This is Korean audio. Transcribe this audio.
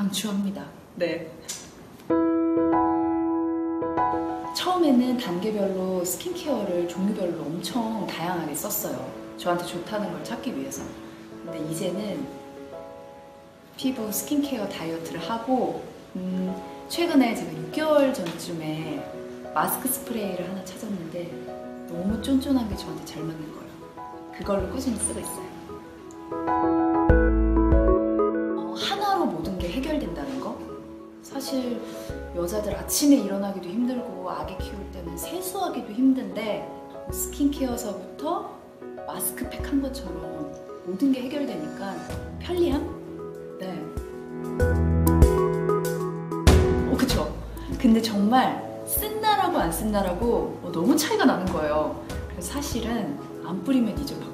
강추합니다. 네. 처음에는 단계별로 스킨케어를 종류별로 엄청 다양하게 썼어요. 저한테 좋다는 걸 찾기 위해서. 근데 이제는 피부 스킨케어 다이어트를 하고 음, 최근에 제가 6개월 전쯤에 마스크 스프레이를 하나 찾았는데 너무 쫀쫀한 게 저한테 잘 맞는 거예요. 그걸로 꾸준히 쓰고 있어요. 사실 여자들 아침에 일어나기도 힘들고 아기 키울 때는 세수하기도 힘든데 스킨케어서부터 마스크팩 한 것처럼 모든 게 해결되니까 편리함? 네. 어, 그쵸. 근데 정말 쓴 나라고 안쓴 나라고 어, 너무 차이가 나는 거예요. 그래서 사실은 안 뿌리면 이제 막